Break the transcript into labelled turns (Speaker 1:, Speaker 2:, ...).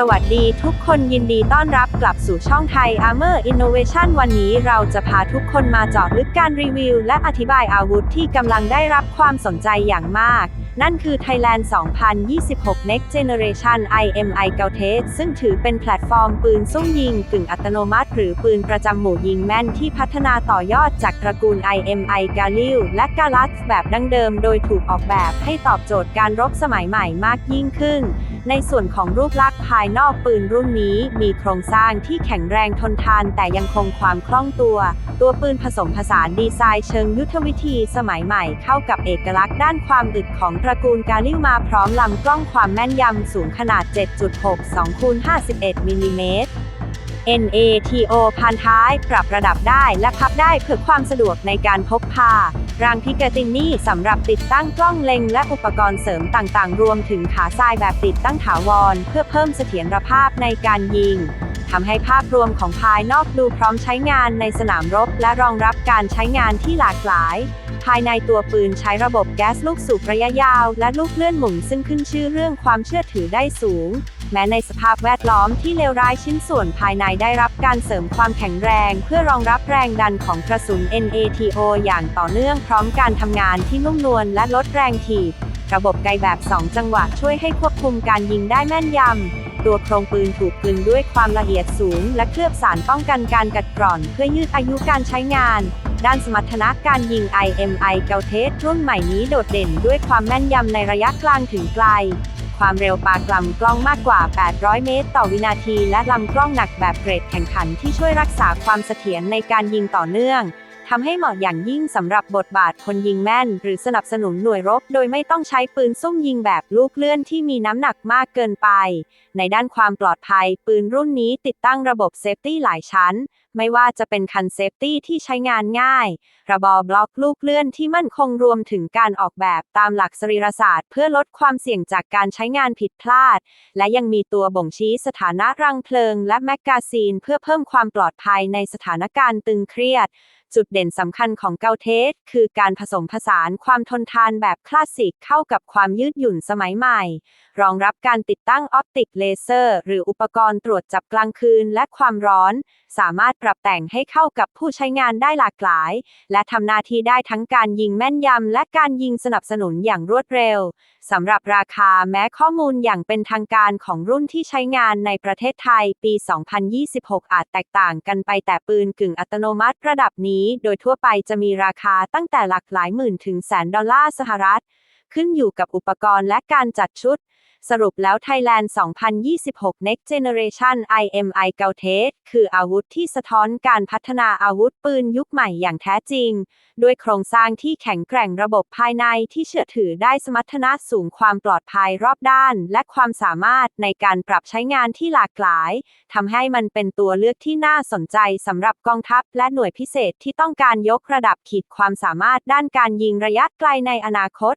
Speaker 1: สวัสดีทุกคนยินดีต้อนรับกลับสู่ช่องไทย Armor Innovation วันนี้เราจะพาทุกคนมาเจาะลึกการรีวิว และอธิบายอาวุธที่กำลังได้รับความสนใจอย่างมาก นั่นคือ Thailand 2026 Next Generation IMI g a u t e s ซึ่งถือเป็นแพลตฟอร์มปืนซุ่มยิงกึ่งอัตโนมัติ หรือปืนประจำหมู่ยิงแม่นที่พัฒนาต่อยอดจากตระกูล IMI g a l i l และ g a l a x แบบดั้งเดิม โดยถูกออกแบบให้ตอบโจทย์การรบสมัยใหม่มากยิ่งขึ้น ในส่วนของรูปลักษณ์ภายนอกปืนรุ่นนี้มีโครงสร้างที่แข็งแรงทนทานแต่ยังคงความคล่องตัว ตัวปืนผสมผสานดีไซน์เชิงยุทธวิธีสมัยใหม่เข้ากับเอกลักษณ์ด้านความอึดของตระกูลกาลิวมาพร้อมลำกล้องความแม่นยำสูงขนาด 7.62คูณ51มิลลิเมตร NATO พานท้าย ปรับระดับได้และพับได้เพื่อความสะดวกในการพกพา รางพิกาตินนี่สำหรับติดตั้งกล้องเล็งและอุปกรณ์เสริมต่างๆ รวมถึงขาทรายแบบติดตั้งถาวร เพื่อเพิ่มเสถียรภาพในการยิงทำให้ภาพรวมของภายนอกดูพร้อมใช้งานในสนามรบ และรองรับการใช้งานที่หลากหลาย ภายในตัวปืนใช้ระบบแก๊สลูกสูบระยะยาว และลูกเลื่อนหมุนซึ่งขึ้นชื่อเรื่องความเชื่อถือได้สูง แม้ในสภาพแวดล้อมที่เลวร้ายชิ้นส่วนภายในได้รับการเสริมความแข็งแรง เพื่อรองรับแรงดันของกระสุน NATO อย่างต่อเนื่องพร้อมการทำงานที่นุ่มนวลและลดแรงถีบ ระบบไกแบบ 2 จังหวะช่วยให้ควบคุมการยิงได้แม่นยำ ตัวโครงปืนถูกกลึงด้วยความละเอียดสูง และเคลือบสารป้องกันการกัดกร่อน เพื่อยืดอายุการใช้งานด้านสมรรถนะการยิง IMI g a u t e s รุ่นใหม่นี้โดดเด่นด้วยความแม่นยำในระยะกลางถึงไกล ความเร็วปากลำกล้องมากกว่า 800 เมตร ต่อวินาที และลำกล้องหนักแบบเกรดแข่งขันที่ช่วยรักษาความเสถียรในการยิงต่อเนื่องทำให้เหมาะอย่างยิ่งสำหรับบทบาทคนยิงแม่น หรือสนับสนุนหน่วยรบ โดยไม่ต้องใช้ปืนซุ่มยิงแบบลูกเลื่อนที่มีน้ำหนักมากเกินไป ในด้านความปลอดภัย ปืนรุ่นนี้ติดตั้งระบบเซฟตี้หลายชั้น ไม่ว่าจะเป็นคันเซฟตี้ที่ใช้งานง่าย ระบอบล็อกลูกเลื่อนที่มั่นคงรวมถึงการออกแบบตามหลักสรีรศาสตร์ เพื่อลดความเสี่ยงจากการใช้งานผิดพลาด และยังมีตัวบ่งชี้สถานะรังเพลิง และแมกกาซีน เพื่อเพิ่มความปลอดภัยในสถานการณ์ตึงเครียด จุดเด่นสำคัญของเกาเทส คือการผสมผสานความทนทานแบบคลาสสิกเข้ากับความยืดหยุ่นสมัยใหม่ รองรับการติดตั้งออปติกเลเซอร์ หรืออุปกรณ์ตรวจจับกลางคืนและความร้อน สามารถปรับแต่งให้เข้ากับผู้ใช้งานได้หลากหลาย และทำหน้าที่ได้ทั้งการยิงแม่นยำและการยิงสนับสนุนอย่างรวดเร็วสำหรับราคาแม้ข้อมูลอย่างเป็นทางการของรุ่นที่ใช้งานในประเทศไทยปี 2026 อาจแตกต่างกันไปแต่ปืนกึ่งอัตโนมัติระดับนี้ โดยทั่วไปจะมีราคาตั้งแต่หลักหลายหมื่นถึงแสนดอลลาร์สหรัฐ ขึ้นอยู่กับอุปกรณ์และการจัดชุด สรุปแล้ว Thailand 2026 Next Generation IMI g a u t e s คืออาวุธที่สะท้อนการพัฒนาอาวุธปืนยุคใหม่อย่างแท้จริง ด้วยโครงสร้างที่แข็งแกร่งระบบภายในที่เชื่อถือได้สมรรถนะสูงความปลอดภัยรอบด้าน และความสามารถในการปรับใช้งานที่หลากหลายทำให้มันเป็นตัวเลือกที่น่าสนใจสำหรับกองทัพและหน่วยพิเศษที่ต้องการยกระดับขีดความสามารถด้านการยิงระยะไกลในอนาคต